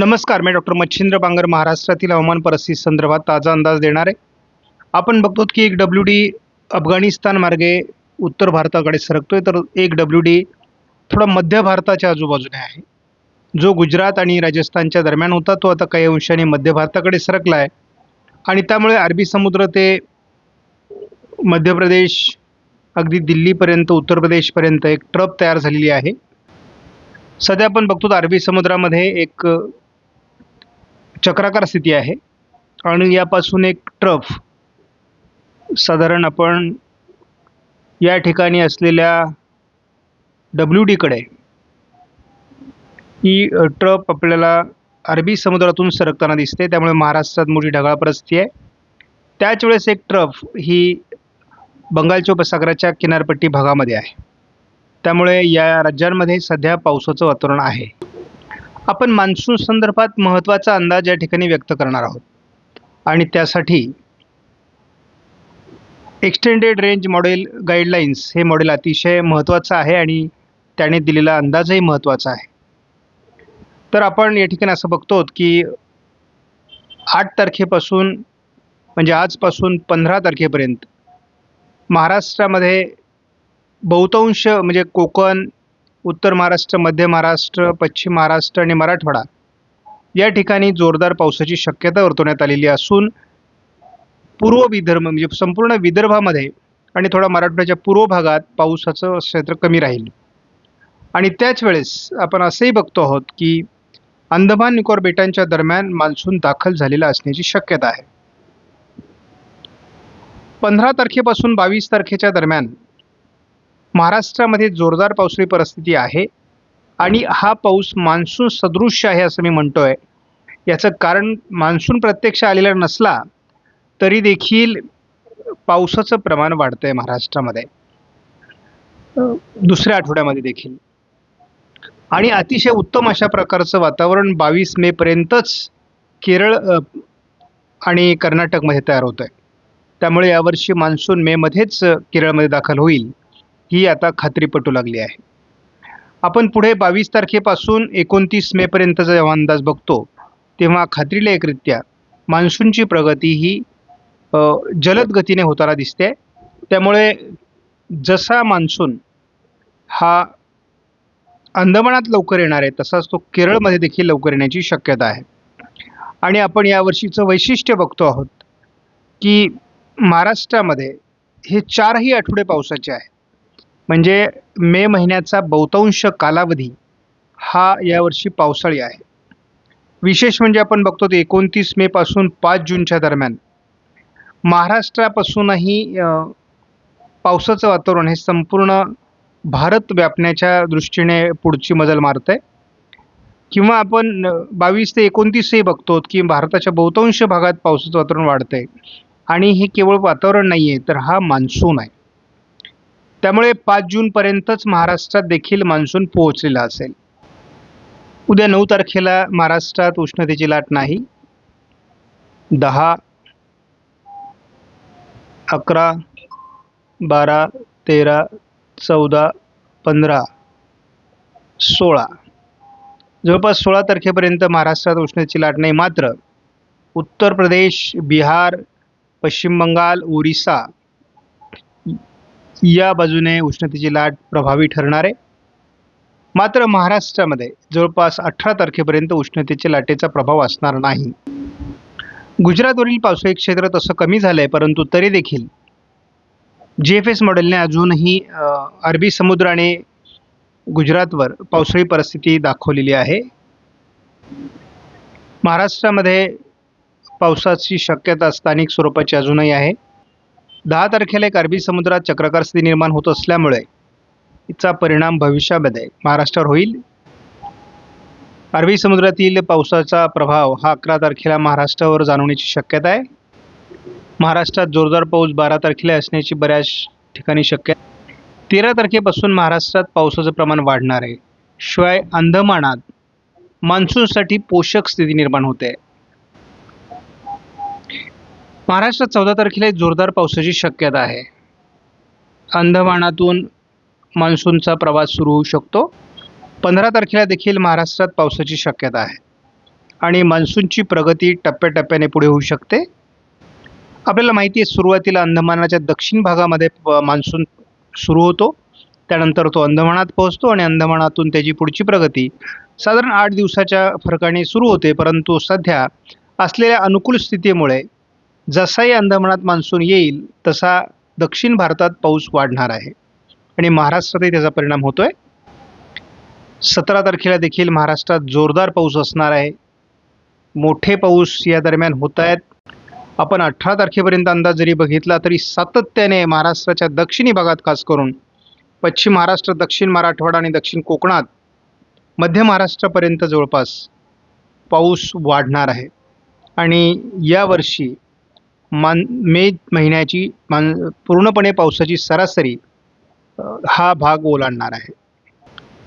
नमस्कार मी डॉक्टर मच्छिंद्र बांगर महाराष्ट्रातील हवामान परिस्थिती संदर्भात ताजा अंदाज देणार आहे. आपण बघतो की एक डब्ल्यू डी अफगाणिस्तान मार्गे उत्तर भारताकडे सरकतोय तर एक डब्ल्यू डी थोडा मध्य भारताच्या आजूबाजूने आहे. जो गुजरात आणि राजस्थानच्या दरम्यान होता तो आता काही अंशाने मध्य भारताकडे सरकला आहे आणि त्यामुळे अरबी समुद्र ते मध्य प्रदेश अगदी दिल्लीपर्यंत उत्तर प्रदेशपर्यंत एक ट्रप तयार झालेली आहे. सध्या आपण बघतो अरबी समुद्रामध्ये एक चक्राकार स्थिती आहे. आणि यापासून एक ट्रफ. साधारण आपण या ठिकाणी असलेल्या डब्ल्यू डीकडे ही ट्रप ट्रफ आपल्याला अरबी समुद्रातून सरकताना दिसते. त्यामुळे महाराष्ट्रात मोठी ढगाळ परिस्थिती आहे. त्याच वेळेस एक ट्रफ ही बंगालच्या उपसागराच्या किनारपट्टी भागामध्ये आहे. त्यामुळे या राज्यांमध्ये सध्या पावसाचं वातावरण आहे. आपण मान्सून संदर्भात महत्त्वाचा अंदाज या ठिकाणी व्यक्त करणार आहोत. आणि त्यासाठी एक्सटेंडेड रेंज मॉडेल गाईडलाईन्स हे मॉडेल अतिशय महत्त्वाचं आहे आणि त्याने दिलेला अंदाजही महत्त्वाचा आहे. तर आपण या ठिकाणी असं बघतो की आठ तारखेपासून म्हणजे आजपासून पंधरा तारखेपर्यंत महाराष्ट्रामध्ये बहुतांश म्हणजे कोकण उत्तर महाराष्ट्र मध्य महाराष्ट्र पश्चिम महाराष्ट्र आणि मराठवाडा या ठिकाणी जोरदार पावसाची शक्यता वर्तवण्यात आलेली असून पूर्व विदर्भ म्हणजे संपूर्ण विदर्भामध्ये आणि थोडा मराठवाड्याच्या पूर्व भागात पावसाचं क्षेत्र कमी राहील. आणि त्याच वेळेस आपण असंही बघतो आहोत की अंदमान निकोबार बेटांच्या दरम्यान मान्सून दाखल झालेला असण्याची शक्यता आहे. पंधरा तारखेपासून बावीस तारखेच्या दरम्यान महाराष्ट्रामध्ये जोरदार पावसाळी परिस्थिती आहे आणि हा पाऊस मान्सून सदृश आहे असं मी म्हणतो आहे याचं कारण मान्सून प्रत्यक्ष आलेला नसला तरी देखील पावसाचं प्रमाण वाढतं आहे महाराष्ट्रामध्ये. दुसऱ्या आठवड्यामध्ये देखील. आणि अतिशय उत्तम अशा प्रकारचं वातावरण बावीस मेपर्यंतच केरळ आणि कर्नाटकमध्ये तयार होतं आहे त्यामुळे यावर्षी मान्सून मेमध्येच केरळमध्ये दाखल होईल. ही आता खात्री पटू लागली आहे. आपण पुढे बावीस तारखेपासून एकोणतीस मेपर्यंतचा जेव्हा अंदाज बघतो तेव्हा खात्रीलायकरित्या मान्सूनची प्रगती ही जलद गतीने होताना दिसते. त्यामुळे जसा मान्सून हा अंदमानात लवकर येणार आहे तसाच तो केरळमध्ये देखील लवकर येण्याची शक्यता आहे. आणि आपण यावर्षीचं वैशिष्ट्य बघतो आहोत की महाराष्ट्रामध्ये हे चारही आठवडे पावसाचे आहेत. म्हणजे मे महिन्याचा बहुतांश कालावधी हा यावर्षी पावसाळी आहे. विशेष म्हणजे आपण बघतो ते एकोणतीस मेपासून पाच जूनच्या दरम्यान. महाराष्ट्रापासूनही पावसाचं वातावरण हे संपूर्ण भारत व्यापण्याच्या दृष्टीने पुढची मजल मारत आहे किंवा आपण बावीस ते एकोणतीसही बघतो की भारताच्या बहुतांश भागात पावसाचं वातावरण वाढतं आहे आणि हे केवळ वातावरण नाही आहे तर हा मान्सून आहे. त्यामुळे पाच जूनपर्यंतच महाराष्ट्रात देखील मान्सून पोहोचलेला असेल. उद्या नऊ तारखेला महाराष्ट्रात उष्णतेची लाट नाही. दहा अकरा बारा तेरा चौदा पंधरा सोळा. जवळपास सोळा तारखेपर्यंत महाराष्ट्रात उष्णतेची लाट नाही. मात्र उत्तर प्रदेश बिहार पश्चिम बंगाल ओरिसा या बाजूने उष्णतेची लाट प्रभावी ठरणार आहे. मात्र महाराष्ट्रामध्ये जवळपास अठरा तारखेपर्यंत उष्णतेच्या लाटेचा प्रभाव असणार नाही. गुजरातवरील पावसाळी क्षेत्र तसं कमी झालं आहे परंतु तरी देखील जी एफ एस मॉडेलने अजूनही अरबी समुद्राने गुजरातवर पावसाळी परिस्थिती दाखवलेली आहे. महाराष्ट्रामध्ये पावसाची शक्यता स्थानिक स्वरूपाची अजूनही आहे. दहा तारखेला एक अरबी समुद्रात चक्रकार स्थिती निर्माण होत असल्यामुळे तिचा परिणाम भविष्यामध्ये महाराष्ट्रावर होईल. अरबी समुद्रातील पावसाचा प्रभाव हा अकरा तारखेला महाराष्ट्रावर जाणवण्याची शक्यता आहे. महाराष्ट्रात जोरदार पाऊस बारा तारखेला असण्याची बऱ्याच ठिकाणी शक्यता तेरा तारखेपासून महाराष्ट्रात पावसाचं प्रमाण वाढणार आहे. शिवाय अंदमानात मान्सूनसाठी पोषक स्थिती निर्माण होते. महाराष्ट्रात चौदा तारखेला एक जोरदार पावसाची शक्यता आहे. अंदमानातून मान्सूनचा प्रवास सुरू होऊ शकतो. पंधरा तारखेला देखील महाराष्ट्रात पावसाची शक्यता आहे. आणि मान्सूनची प्रगती टप्प्याटप्प्याने पुढे होऊ शकते. आपल्याला माहिती आहे सुरुवातीला अंदमानाच्या दक्षिण भागामध्ये प- मान्सून सुरू होतो. त्यानंतर तो अंदमानात पोहोचतो आणि अंदमानातून त्याची पुढची प्रगती साधारण आठ दिवसाच्या फरकाने सुरू होते. परंतु सध्या असलेल्या अनुकूल स्थितीमुळे जसाही अंदमानात मान्सून येईल तसा दक्षिण भारतात पाऊस वाढणार आहे. आणि महाराष्ट्रातही त्याचा परिणाम होतो आहे सतरा तारखेला देखील महाराष्ट्रात जोरदार पाऊस असणार आहे. मोठे पाऊस या दरम्यान होत आहेत आपण अठरा तारखेपर्यंत अंदाज जरी बघितला तरी सातत्याने महाराष्ट्राच्या दक्षिणी भागात खास करून पश्चिम महाराष्ट्र दक्षिण मराठवाडा आणि दक्षिण कोकणात मध्य महाराष्ट्रापर्यंत जवळपास पाऊस वाढणार आहे. आणि यावर्षी मान मे महिन्याची मान पूर्णपणे पावसाची सरासरी हा भाग ओलांडणार आहे.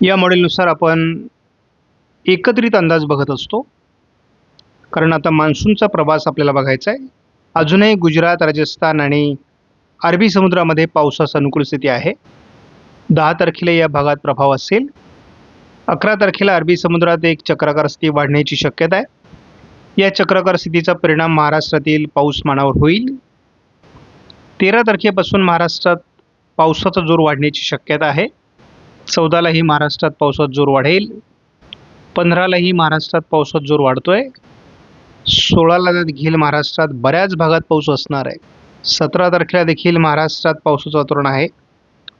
या मॉडेलनुसार आपण एकत्रित अंदाज बघत असतो. कारण आता मान्सूनचा प्रवास आपल्याला बघायचा आहे. अजूनही गुजरात राजस्थान आणि अरबी समुद्रामध्ये पावसास अनुकूल स्थिती आहे. दहा तारखेला या भागात प्रभाव असेल. अकरा तारखेला अरबी समुद्रात एक चक्राकार स्थिती वाढण्याची शक्यता आहे. या चक्रकार स्थितीचा परिणाम महाराष्ट्रातील पाऊसमानावर होईल. तेरा तारखेपासून महाराष्ट्रात पावसाचा जोर वाढण्याची शक्यता आहे. चौदालाही महाराष्ट्रात पावसात जोर वाढेल. पंधरालाही महाराष्ट्रात पावसात जोर वाढतो आहे सोळाला देखील महाराष्ट्रात बऱ्याच भागात पाऊस असणार आहे. सतरा तारखेला देखील महाराष्ट्रात पावसाचं वातावरण आहे.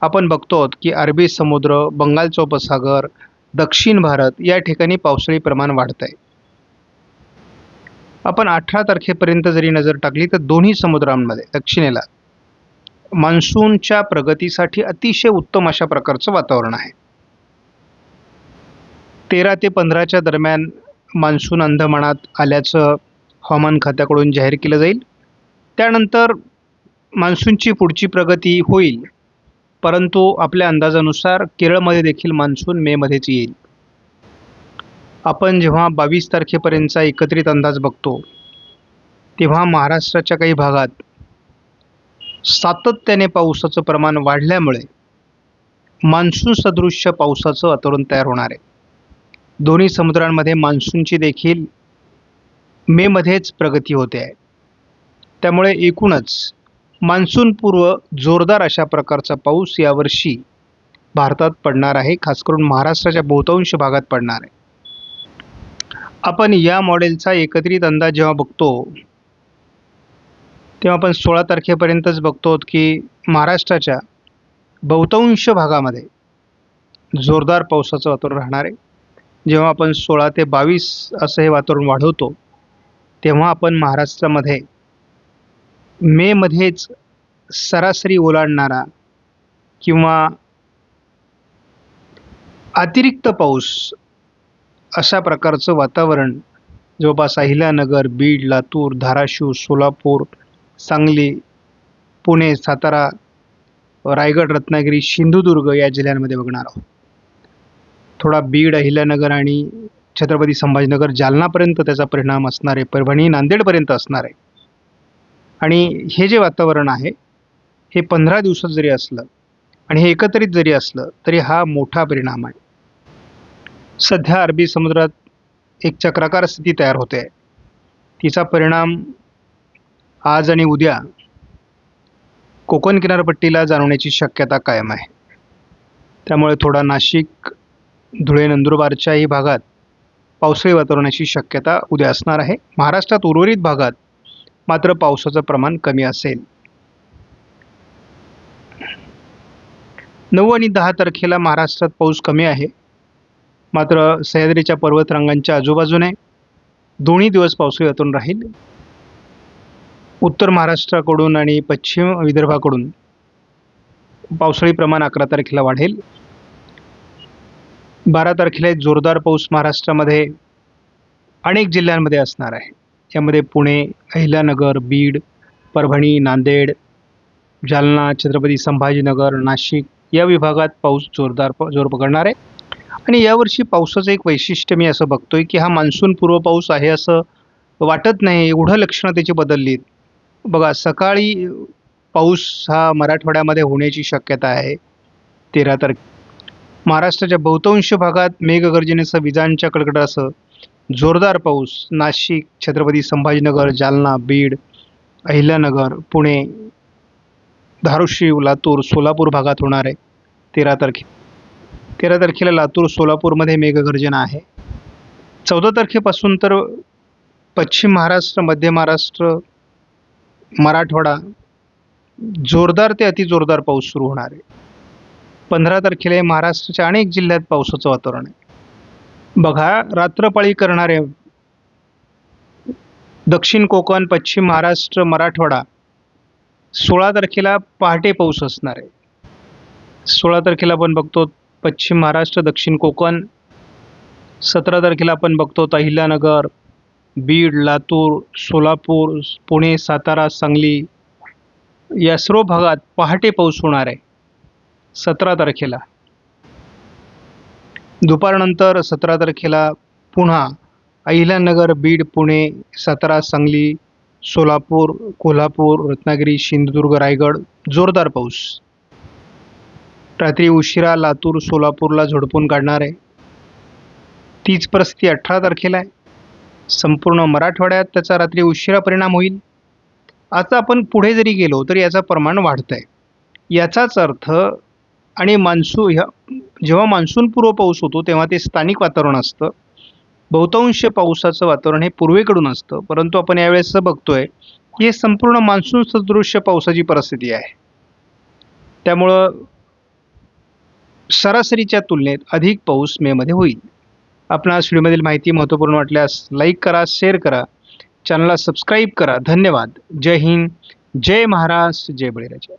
आपण बघतो आहोत की अरबी समुद्र बंगालचा उपसागर दक्षिण भारत या ठिकाणी पावसाळी प्रमाण वाढत आहे आपण अठरा तारखेपर्यंत जरी नजर टाकली तर दोन्ही समुद्रांमध्ये दक्षिणेला. मान्सूनच्या प्रगतीसाठी अतिशय उत्तम अशा प्रकारचं वातावरण आहे. तेरा ते पंधराच्या दरम्यान मान्सून अंदमानात आल्याचं हवामान खात्याकडून जाहीर केलं जाईल. त्यानंतर मान्सूनची पुढची प्रगती होईल. परंतु आपल्या अंदाजानुसार केरळमध्ये देखील मान्सून मेमध्येच येईल. आपण जेव्हा बावीस तारखेपर्यंतचा एकत्रित अंदाज बघतो तेव्हा महाराष्ट्राच्या काही भागात सातत्याने पावसाचं प्रमाण वाढल्यामुळे मान्सून सदृश्य पावसाचं वातावरण तयार होणार आहे. दोन्ही समुद्रांमध्ये मान्सूनची देखील मेमध्येच प्रगती होते आहे. त्यामुळे एकूणच मान्सूनपूर्व जोरदार अशा प्रकारचा पाऊस यावर्षी भारतात पडणार आहे खास करून महाराष्ट्राच्या बहुतांश भागात पडणार आहे. आपण या मॉडेलचा एकत्रित अंदाज जेव्हा बघतो तेव्हा आपण सोळा तारखेपर्यंतच बघतो की महाराष्ट्राच्या बहुतांश भागामध्ये जोरदार पावसाचं वातावरण राहणार आहे. जेव्हा आपण सोळा ते बावीस असं हे वातावरण वाढवतो तेव्हा आपण महाराष्ट्रामध्ये मेमध्येच सरासरी ओलांडणारा किंवा अतिरिक्त पाऊस अशा प्रकारचं वातावरण जवळपास अहिल्यानगर बीड लातूर धाराशिव सोलापूर सांगली पुणे सातारा रायगड रत्नागिरी सिंधुदुर्ग या जिल्ह्यांमध्ये बघणार आहोत. थोडा बीड अहिल्यानगर आणि छत्रपती संभाजीनगर जालनापर्यंत त्याचा परिणाम असणार आहे. परभणी नांदेडपर्यंत असणार आहे. आणि हे जे वातावरण आहे हे पंधरा दिवसात जरी असलं आणि हे एकत्रित जरी असलं तरी हा मोठा परिणाम आहे. सध्या अरबी समुद्रात एक चक्राकार स्थिती तयार होते. आहे तिचा परिणाम आज आणि उद्या कोकण किनारपट्टीला जाणवण्याची शक्यता कायम आहे. त्यामुळे थोडा नाशिक धुळे नंदुरबारच्याही भागात पावसाळी वातावरणाची शक्यता उद्या असणार आहे. महाराष्ट्रात उर्वरित भागात मात्र पावसाचं प्रमाण कमी असेल. नऊ आणि दहा तारखेला महाराष्ट्रात पाऊस कमी आहे. मात्र सह्याद्रीच्या पर्वतरांगांच्या आजूबाजूने दोन्ही दिवस पावसाळी वातावरण राहील. उत्तर महाराष्ट्राकडून आणि पश्चिम विदर्भाकडून पावसाळी प्रमाण अकरा तारखेला वाढेल. बारा तारखेला जोरदार पाऊस महाराष्ट्रामध्ये अनेक जिल्ह्यांमध्ये असणार आहे. यामध्ये पुणे अहिल्यानगर बीड परभणी नांदेड जालना छत्रपती संभाजीनगर नाशिक या विभागात पाऊस जोरदार प जोर पकडणार आहे. आणि यावर्षी पावसाचं एक वैशिष्ट्य मी असं बघतोय की हा मान्सून पूर्व पाऊस आहे असं वाटत नाही एवढं लक्षणं त्याची बदललीत. बघा सकाळी पाऊस हा मराठवाड्यामध्ये होण्याची शक्यता आहे तेरा तारखे. महाराष्ट्राच्या बहुतांश भागात मेघगर्जनेसह विजांच्या कडकडासह जोरदार पाऊस नाशिक छत्रपती संभाजीनगर जालना बीड अहिल्यानगर पुणे धारुशिव लातूर सोलापूर भागात होणार आहे तेरा तारखे. तेरा तारखेला लातूर सोलापूरमध्ये मेघगर्जना आहे. चौदा तारखेपासून तर पश्चिम महाराष्ट्र मध्य महाराष्ट्र मराठवाडा जोरदार ते अतिजोरदार पाऊस सुरू होणार आहे. पंधरा तारखेला महाराष्ट्राच्या अनेक जिल्ह्यात पावसाचं वातावरण आहे. बघा रात्रपाळी करणारे दक्षिण कोकण पश्चिम महाराष्ट्र मराठवाडा सोळा तारखेला पहाटे पाऊस असणार आहे. सोळा तारखेला आपण बघतो पश्चिम महाराष्ट्र दक्षिण कोकण. सतरा तारखेला आपण बघतो अहिल्यानगर बीड लातूर सोलापूर पुणे सातारा सांगली. या सर्व भागात पहाटे पाऊस होणार आहे. सतरा तारखेला. दुपारनंतर सतरा तारखेला पुन्हा अहिल्यानगर बीड पुणे सातारा सांगली सोलापूर कोल्हापूर रत्नागिरी सिंधुदुर्ग रायगड जोरदार पाऊस. रात्री उशिरा लातूर सोलापूरला झोडपून काढणार आहे. तीच परिस्थिती अठरा तारखेला आहे. संपूर्ण मराठवाड्यात त्याचा रात्री उशिरा परिणाम होईल. आता आपण पुढे जरी गेलो तरी याचा प्रमाण वाढतं आहे याचाच अर्थ आणि मान्सून ह्या जेव्हा मान्सूनपूर्व पाऊस होतो तेव्हा ते स्थानिक वातावरण असतं. बहुतांश पावसाचं वातावरण हे पूर्वेकडून असतं. परंतु आपण यावेळेस बघतोय की हे संपूर्ण मान्सून सदृश्य पावसाची परिस्थिती आहे. त्यामुळं सरासरीच्या तुलनेत अधिक पाऊस मेमध्ये होईल. आपणास व्हिडिओमधील माहिती महत्त्वपूर्ण वाटल्यास लाईक करा शेअर करा चॅनलला सबस्क्राईब करा. धन्यवाद. जय हिंद. जय महाराष्ट्र. जय बळीराजा.